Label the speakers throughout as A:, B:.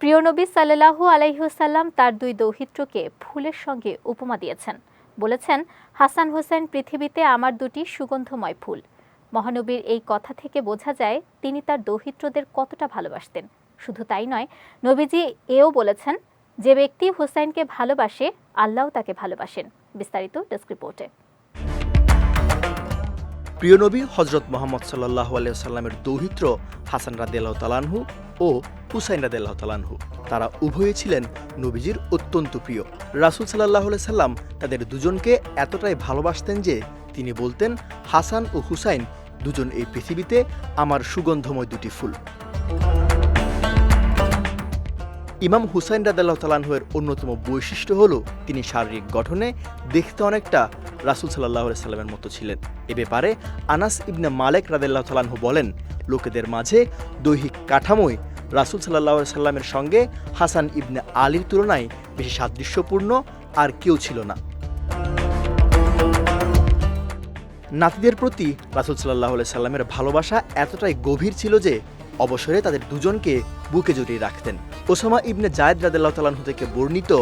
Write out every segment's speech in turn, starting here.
A: প্রিয় নবী সাল্লাহু আলাইহুসাল্লাম তার দুই দৌহিত্রকে ফুলের সঙ্গে উপমা দিয়েছেন। বলেছেন, হাসান হোসেন পৃথিবীতে আমার দুটি সুগন্ধময় ফুল। মহানবীর এই কথা থেকে বোঝা যায়, তিনি তার দৌহিত্রদের কতটা ভালোবাসতেন। শুধু তাই নয়, নবীজি এও বলেছেন, যে ব্যক্তি হোসাইনকে ভালোবাসে আল্লাহও তাকে ভালোবাসেন। বিস্তারিত ডেস্ক রিপোর্টে।
B: প্রিয় নবী হজরত মোহাম্মদ সাল্লাহ আলিয়া সাল্লামের দৌহিত্র হাসান রাদিয়াল্লাহ তালানহু ও হুসাইন রাদিয়াল্লাহ তালানহু তারা উভয়ে ছিলেন নবীজির অত্যন্ত প্রিয়। রাসুল সাল্লাহ সাল্লাম তাদের দুজনকে এতটাই ভালোবাসতেন যে তিনি বলতেন, হাসান ও হুসাইন দুজন এই পৃথিবীতে আমার সুগন্ধময় দুটি ফুল। ইমাম হুসাইন রাদাল্লাহ তালানহুয়ের অন্যতম বৈশিষ্ট্য হল, তিনি শারীরিক গঠনে দেখতে অনেকটা রাসুল সাল্লাহ সাল্লামের মতো ছিলেন। এ ব্যাপারে আনাস ইবনে মালেক রাদাল্লাহ তালানহু বলেন, লোকেদের মাঝে দৈহিক কাঠামোয় রাসুল সাল্লাহ সাল্লামের সঙ্গে হাসান ইবনে আলীর তুলনায় বেশি সাদৃশ্যপূর্ণ আর কেউ ছিল না। নাতিদের প্রতি রাসুল সাল্লাহ সাল্লামের ভালোবাসা এতটাই গভীর ছিল যে অবসরে তাদের দুজনকে বুকে জড়িয়ে রাখতেন। ওসামা ইবনে জায়দ রাদিল্লাহ তালাহু থেকে বর্ণিত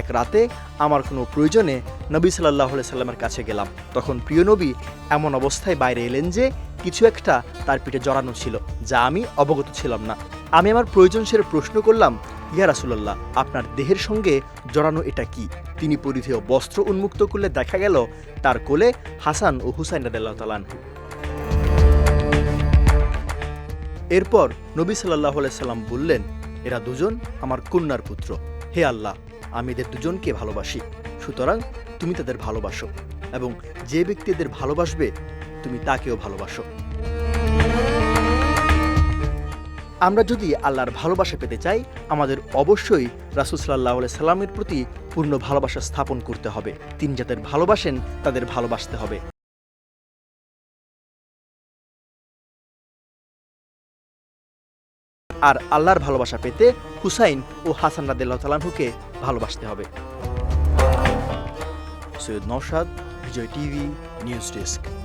B: এক রাতে, আমার কোনো প্রয়োজনে নবী সাল্লাহ সাল্লামের কাছে গেলাম। তখন প্রিয় নবী এমন অবস্থায় বাইরে এলেন যে কিছু একটা তার পিঠে জড়ানো ছিল, যা আমি অবগত ছিলাম না। আমি আমার প্রয়োজন সেরে প্রশ্ন করলাম, ইয়া রাসুল্লাহ আপনার দেহের সঙ্গে জড়ানো এটা কি? তিনি পরিধেয় বস্ত্র উন্মুক্ত করলে দেখা গেল তার কোলে হাসান ও হুসাইন তালানহু এরপর নবী সাল্লাহ সাল্লাম বললেন, এরা দুজন আমার কন্যার পুত্র। হে আল্লাহ, আমি এদের দুজনকে ভালোবাসি। সুতরাং তুমি তাদের ভালোবাসো এবং যে ব্যক্তি এদের ভালোবাসবে, তুমি তাকেও ভালোবাসো। আমরা যদি আল্লাহর ভালোবাসা পেতে চাই, আমাদের অবশ্যই রাসুল সাল্লাহ সাল্লামের প্রতি পূর্ণ ভালোবাসা স্থাপন করতে হবে। তিনি যাদের ভালোবাসেন, তাদের ভালোবাসতে হবে। আর আল্লাহর ভালোবাসা পেতে হুসাইন ও হাসান রাদিল্লাহ তালাহুকে ভালোবাসতে হবে। Syed Naushad Bijoy TV, news desk.